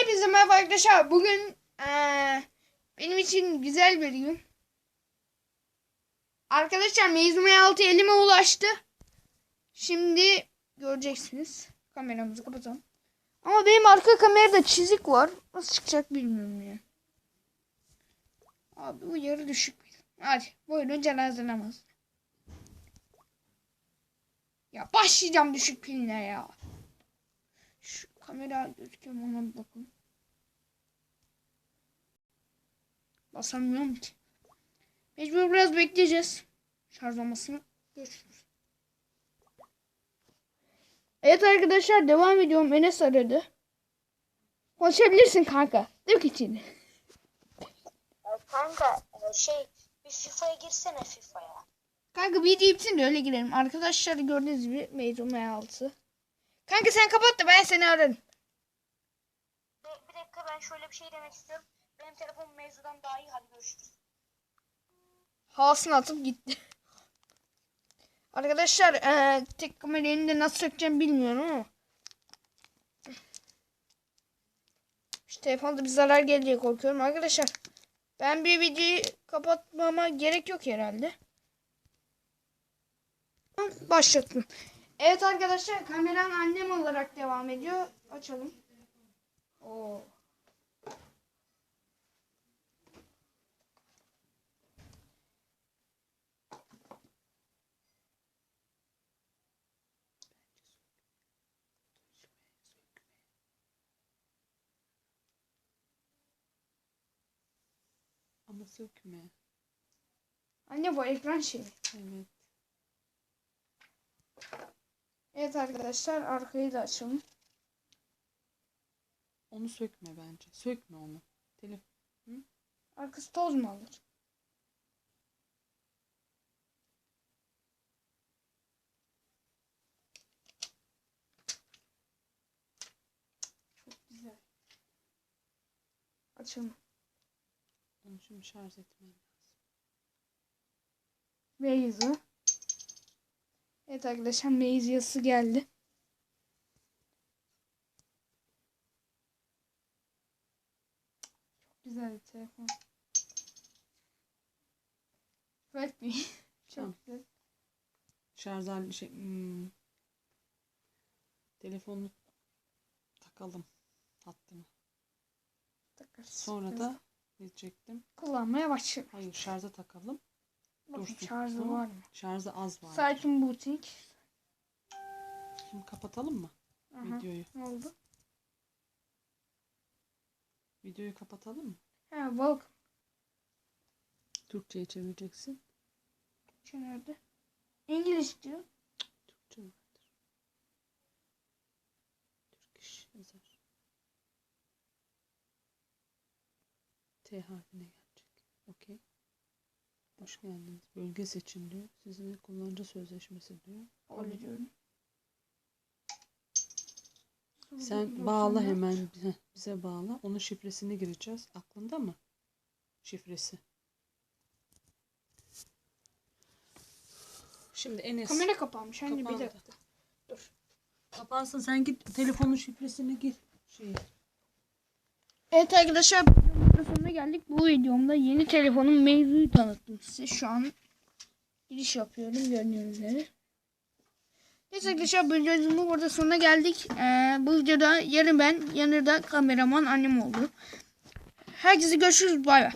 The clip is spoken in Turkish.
Hepinize merhaba arkadaşlar. Bugün eee, benim için güzel bir gün. Arkadaşlar Mezun 6 elime ulaştı. Şimdi göreceksiniz. Kameramızı kapatalım. Ama benim arka kamerada çizik var. Nasıl çıkacak bilmiyorum ya. Abi uyarı düşük. Hadi buyurun cenaze namazı. Ya başlayacağım düşük piline ya. Şu kamera gözüküyor mu ona bir bakın. Basamıyorum ki. Mecbur biraz bekleyeceğiz. Şarj olmasını. Görüşürüz. Evet arkadaşlar devam ediyorum. Enes aradı. Konuşabilirsin kanka. Dök içini. Kanka e, şey bir FIFA'ya girsene FIFA'ya. Kanka bir deyipsin de öyle girelim. Arkadaşlar gördüğünüz gibi mezun altı. Kanka sen kapat da ben seni ararım. Bir, bir dakika ben şöyle bir şey demek istiyorum. Benim telefonum mevzudan daha iyi hadi görüşürüz. Havasını atıp gitti. Arkadaşlar eee, tek kamerayı elinde nasıl sökeceğim bilmiyorum ama. Şu telefonda bir zarar geleceği korkuyorum arkadaşlar. Ben bir videoyu kapatmama gerek yok herhalde. Başlattım. Evet arkadaşlar kameram annem olarak devam ediyor. Açalım. Oo. Ama sökme. Anne bu ekran şeyi. Evet. Evet arkadaşlar arkayı da açalım. Onu sökme bence. Sökme onu. Telefon. Arkası toz mu alır? Çok güzel. Açalım. Onu şimdi şarj etmen lazım. Meyze. Evet arkadaşlar meyze yazısı geldi. Çok güzel bir telefon. Redmi. Çok Tamam. güzel. Şarj şey. Hmm. Telefonunu takalım. Hattını. Takarız. Sonra da diyecektim. kullanmaya başlıyorum. Hayır şarja takalım. Dursun. şarjı var mı? Şarjı az var. Sakin butik. Şimdi kapatalım mı Aha. videoyu? Ne oldu? Videoyu kapatalım mı? Ha welcome. Türkçe'ye çevireceksin. Şu nerede? İngiliz diyor. Türkçe vardır. Türk iş yazar. T harfine gelecek. Okey. Hoş geldiniz. Bölge seçin diyor. Sizinle kullanıcı sözleşmesi diyor. Öyle diyorum. Sen bağla hemen bize, bize bağla. Onun şifresini gireceğiz. Aklında mı? Şifresi. Şimdi Enes. Kamera kapanmış anne bir Kapandı. dakika. Dur. Kapansın sen git telefonun şifresini gir. Şey. Evet arkadaşlar videomun sonuna geldik. Bu videomda yeni telefonun mevzuyu tanıttım size. Şu an giriş yapıyorum gördüğünüz üzere. Evet arkadaşlar videomuzun burada sonuna geldik. Ee, bu videoda yarın ben yanında kameraman annem oldu. Herkese görüşürüz bay bay.